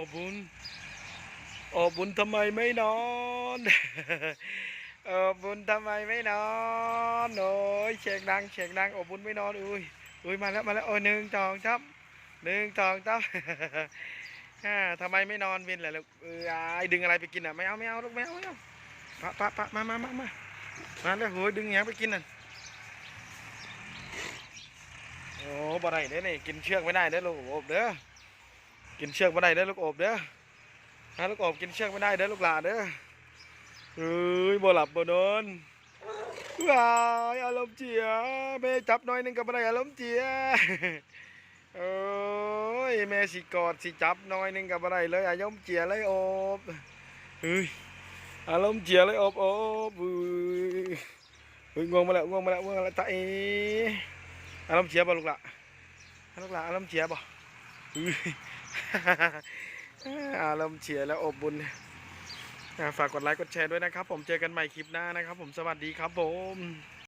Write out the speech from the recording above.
อบบุญอบบุญทำไมไม่นอนอบบุญทำไมไม่นอนโอ้ยเช็คดังเช็คดังอบบุญไม่นอนอุ้ยอุ้ยมาแล้วมาแล้วโอ้ยหนึ่งสองจับหนึ่งสองจับอ่าทำไมไม่นอนวินแหละลูกเออไอ้ดึงอะไรไปกินอะไม่เอาไม่เอาลูกไม่เอาไม่เอาปะปะปะมามามามามาแล้วโหยดึงหยังไปกินน่ะโอ้บ่ได้เด้อนี่กินเชือกไม่ได้เด้อลูกอบเด้อ กินเชือกไม่ได้เด้อลูกอบเด้อฮะลูกอบกินเชือกไม่ได้เด้อลูกหลานเด้อเฮ้ยบ่หลับบ่นอนว้ายอารมณ์เจียแม่จับน่อยหนึงก็บ่ได้อารมณ์เจียโอ้ยแม่สิกอดสิจับน้อยหนึงกับอะไรเลยอารมณ์เจียเลยอบเฮ้ยอารมณ์เจียเลยอบอบเฮ้ยเฮ้ยง่วงมาแล้วง่วงมาแล้วง่วงมาแล้วตาเออารมณ์เจียบ่ลูกหละลูกหละอารมณ์เจียบ่ อารมณ์เฉียแล้วอบบุญฝากกดไลค์กดแชร์ด้วยนะครับ ผมเจอกันใหม่คลิปหน้านะครับ ผมสวัสดีครับผม